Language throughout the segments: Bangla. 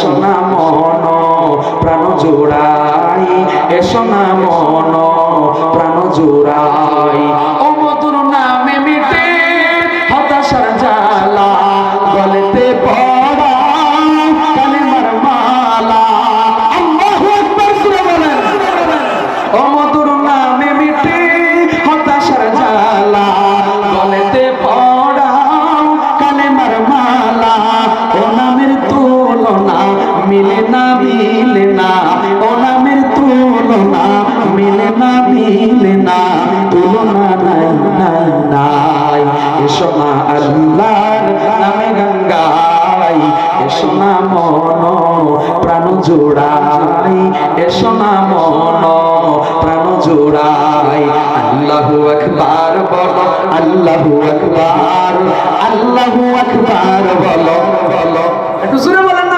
এসো না মন প্রাণ জোড়াই মিলে না তুলনা নাই নাই নাই। এসো না আল্লাহর নামে গঙ্গাই এসো মন, প্রাণ জোড়াই এসো মন, প্রাণ জোড়াই আল্লাহু আকবার বলো, আল্লাহু আকবার আল্লাহু আকবার বলো বলো। একটু জোরে বলেন।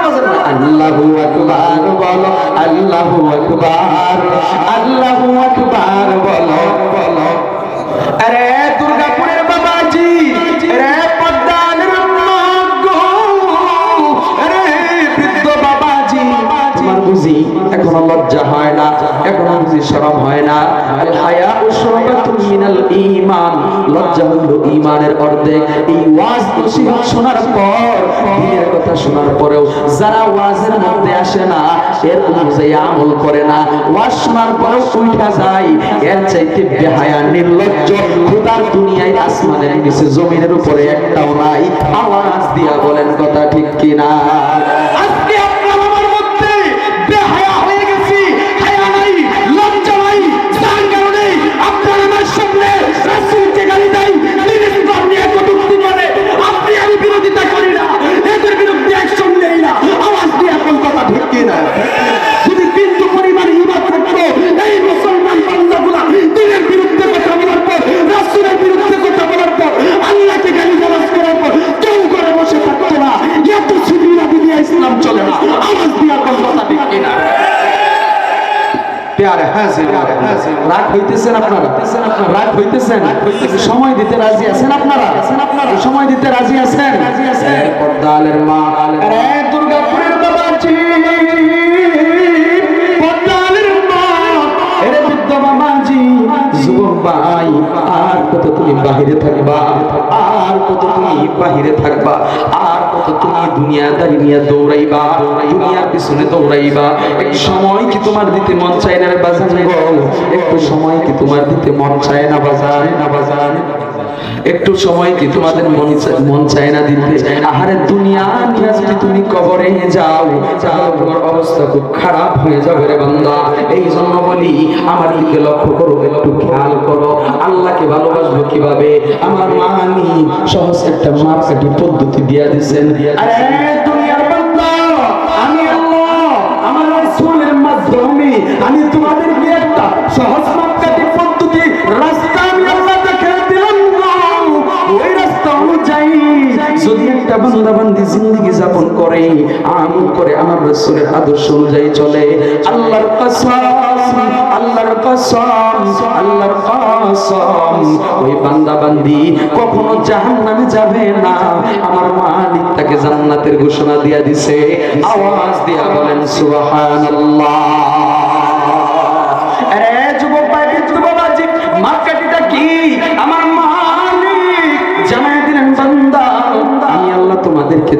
আল্লাহু আকবার বলো, আল্লাহু আকবার আল্লাহু আকবার বলো বলো। আরে দুর্গাপুরের বাবাজি রে পদ্মানের আরে বৃদ্ধ বাবাজি তোমার বুঝি এখনও লজ্জা হয় না, এখনও বুঝি শরম হয় না। আল হায়া উশরাবাতুন মিনাল ঈমান, লজ্জা হলো ঈমানের অর্ধেক। এই ওয়াজ নসিহত শোনার পর কথা শোনার পরেও যারা ওয়াজের মধ্যে আসে না, এর অনুযায়ী আমল করে না। ওয়াজ শোনার পরেও উঠা যায়। এর চাইতে বেহায়া, নির্লজ্জ খোদার দুনিয়ায় আসমানের নিচে, জমিনের উপরে একটাও নাই। আওয়াজ দিয়া বলেন, কথা ঠিক কিনা? প্যারে হাজির রাগ হইতেছেন আপনারা? রাগ হইতেছেন সময় দিতে রাজি আছেন আপনারা? আপনারা। সময় দিতে রাজি আছেন? পদ্মালের মা। আরে দুর্গাপুরের বাবাজি পদ্মালের মা। এরে বৃদ্ধ বাবাজি যুবক ভাই। বাহিরে থাকবা, আর কত তুমি বাহিরে থাকবা, আর কত তুমি দুনিয়াদারি নিয়ে দৌড়াইবা, দুনিয়ার পিছনে দৌড়াইবা। এক সময় কি তোমার দিতে মন চায় না বাজার একটু সময় কি তোমার দিতে মন চায় না বাজান না বাজান? একটু সময় কি তোমাদের মন চায় না দিতে? আহারে দুনিয়া নিয়ে তুমি কবরে যাও, তাহলে তোমার অবস্থা খুব খারাপ হয়ে যাবে রে বান্দা। এই জন্য বলি আমার দিকে লক্ষ্য করো, একটু খেয়াল করো। আল্লাহকে ভালোবাসবো কীভাবে? আমার মানি সহজ একটা মাপকাঠি পদ্ধতি দিয়া দিছেন। আমি আল্লাহ, আমার মাধ্যমে আমি তোমাদেরকে একটা সহজ একটা বান্দা জিন্দগি যাপন করে, আমল করে, আমার রাসূলের আদর্শ অনুযায়ী চলে। আল্লাহর আল্লাহর আল্লাহর ওই বান্দা বান্দি কখনো যাবে না। আমার মালিক তাকে জান্নাতের ঘোষণা দিয়া দিছে। আওয়াজ দিয়া বলেন, সুবহানাল্লাহ।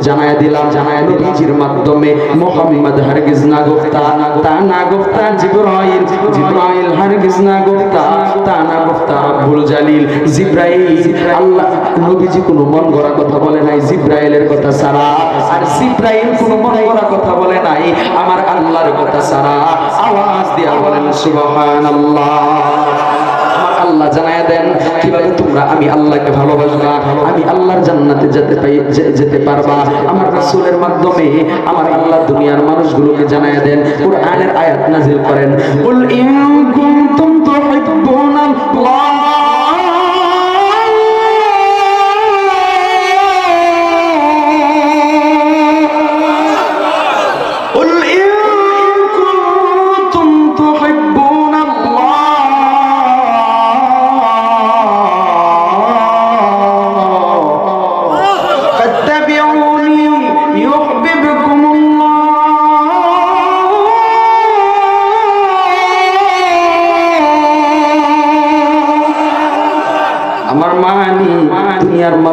জানায় দিলাম জানায় নবীজির মাধ্যমে মোহাম্মদ হারগিজ না গুফতা তা না গুফতা জিবরাইল জিবরাইল হারগিজ না গুফতা তা না গুফতা রাব্বুল জালিল, জিব্রাইল। আল্লাহ, নবীজি কোনো মন গড়া কথা বলে নাই, জিব্রাইলের কথা ছাড়া। আর জিব্রাইল কোনো মন গড়া কথা বলে নাই, আমার আল্লাহর কথা ছাড়া। আওয়াজ দিয়া বলেন, সুবহানাল্লাহ। জানায় দেন, কীভাবে তোমরা আমি আল্লাহকে ভালোবাসবা, আমি আল্লাহর জান্নাতে যেতে পাই যেতে পারবা। আমার রাসূলের মাধ্যমে আমার আল্লাহ দুনিয়ার মানুষগুলোকে জানায় দেন, কোরআনের আয়াত নাজিল করেন। কুল ইন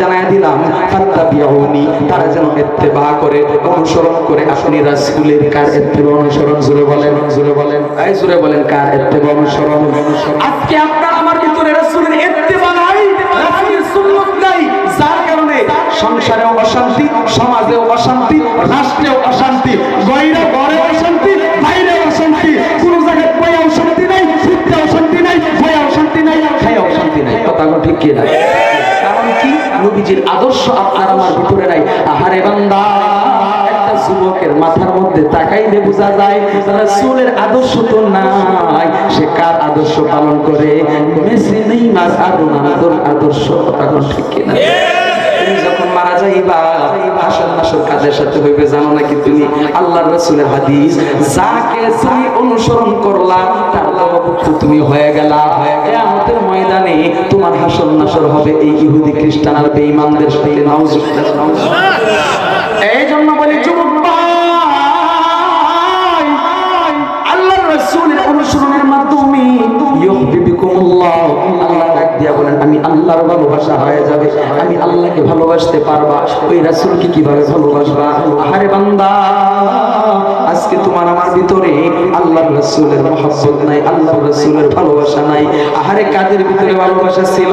জানায় দিলাম, ফাত্তাবিউনি, তারা যেন ইত্তেবা করে, অনুসরণ করে আপনি রাসূলের কার ইত্তেবা অনুসরণ জুড়ে বলেন জুড়ে বলেন, এই জুড়ে বলেন, কার ইত্তেবা অনুসরণ অনুসরণ। আজকে আপনার আমার ভিতরে রাসূলের ইত্তেবা নাই, রাসূলের সুন্নাত নাই, যার কারণে সংসারেও অশান্তি, সমাজেও অশান্তি, রাষ্ট্রেও অশান্তি গইরা ঘরে অশান্তি, বাইরে অশান্তি, কোন জায়গায় বইয়াও শান্তি নাই ফুটতেও শান্তি নাই ভয়াও শান্তি নাই খায়াও শান্তি নাই, কথা ঠিক কি কি নবীজির আদর্শ আপনার আমার ভিতরে নাই। আহারে বান্দা, একটা যুবকের মাথার মধ্যে তাকাইলে বোঝা যায়, রাসূলের আদর্শ তো নাই। সে কার আদর্শ পালন করে? মেসি নেই মাস আর রোনালদোর আদর্শ কথা কোনো ঠিক কি না তুমি যখন মারা তুমি? আল্লাহ রসুলের হাদিস, যাকে অনুসরণ করলা, তার লবভুক্ত তুমি হয়ে গেলা। আমাদের ময়দানে তোমার হাসর নাসর হবে এই ইহুদি খ্রিস্টান আর বেঈমানদের সাথে। নাউজুবিল্লাহ ভালোবাসা হয়ে যাবে। আমি আল্লাহকে ভালোবাসতে পারবা, ওই রাসূলকে কীভাবে ভালোবাসবা? আরে বান্দা, আজকে তোমার আমার ভিতরে নাই ভালোবাসা নাই। আহারে কাদের ভিতরে ভালোবাসা ছিল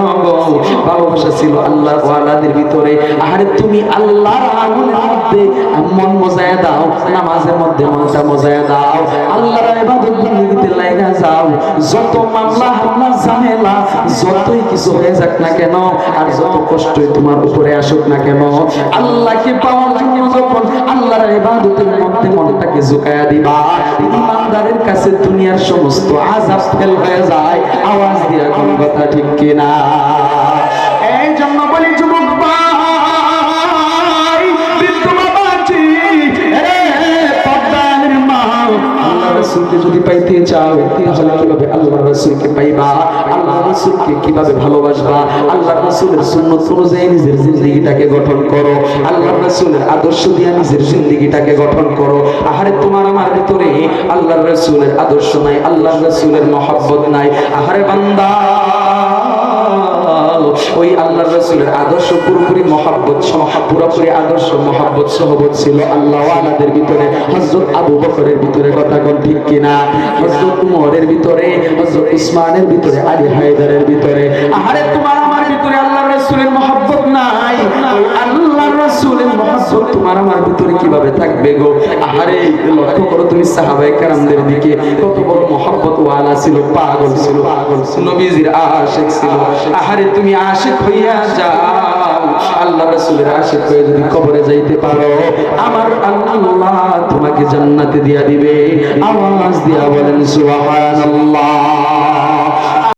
ভালোবাসা ছিল আল্লাহর ওয়ালাদের ভিতরে। আহারে তুমি আল্লাহর মন মজায় দাও, নামাজের মধ্যে মনটা মজায় দাও। আল্লাহর ইবাদত বন্দেগীতে যাও। যত মামলা হামলা ঝামেলা, যতই কিছু হয়ে যাক না কেন আর যত কষ্টই তোমার উপরে আসুক না কেন, আল্লাহকে পাওয়ার জন্য যখন আল্লাহর ইবাদতের মধ্যে মনটাকে ঝুঁকায়া দিবা, ইমানদারের কাছে দুনিয়ার সমস্ত আযাব ফেল হয়ে যায়, আওয়াজ দিয়া কোন কথা ঠিক কিনা? রাসূলকে যদি পাইতে চাও, তাহলে কীভাবে আল্লাহ রাসূলকে পাইবা? আল্লাহ রাসূলকে কীভাবে ভালোবাসবা? আল্লাহ রাসূলের সুন্নাত অনুযায়ী নিজের জিন্দেগিটাকে গঠন করো। আল্লাহ রাসূলের আদর্শ দিয়ে নিজের জিন্দেগিটাকে গঠন করো। আহারে তোমার আমার ভিতরে আল্লাহর রাসূলের আদর্শ নাই, আল্লাহর রাসূলের মহব্বত নাই। আহারে বান্দা! ওই আল্লাহ রসুলের আদর্শ, পুরোপুরি মহাব্বত পুরোপুরি আদর্শ মহাব্বত সহবত ছিল আল্লাহ আলাদের ভিতরে হজরত আবু বকরের ভিতরে কথা কোন ঠিক কিনা হজরত উমরের ভিতরে হজরত উসমানের ভিতরে, আলী হায়দারের ভিতরে। আহারে, তোমার আমার ভিতরে আল্লাহ রসুলের মহাব্বত নাই। আল্লাহ রসুলের মহাব্বত তোমার আমার ভিতরে কীভাবে থাকবে গো? আহারে, লক্ষ্য করো তুমি সাহাবায়ে কেরামদের দিকে, কত বড় মহাব্বত ছিল পাগল ছিল। পাগল নবীজির আশিক ছিল। আহারে তুমি আশিক হইয়া যাও। আল্লাহ রাসূলের আশিক হয়ে যদি কবরে যাইতে পারো আমার আল্লাহ তোমাকে জান্নাতে দিয়া দিবে। আওয়াজ দিয়া বলেন সুবহানাল্লাহ।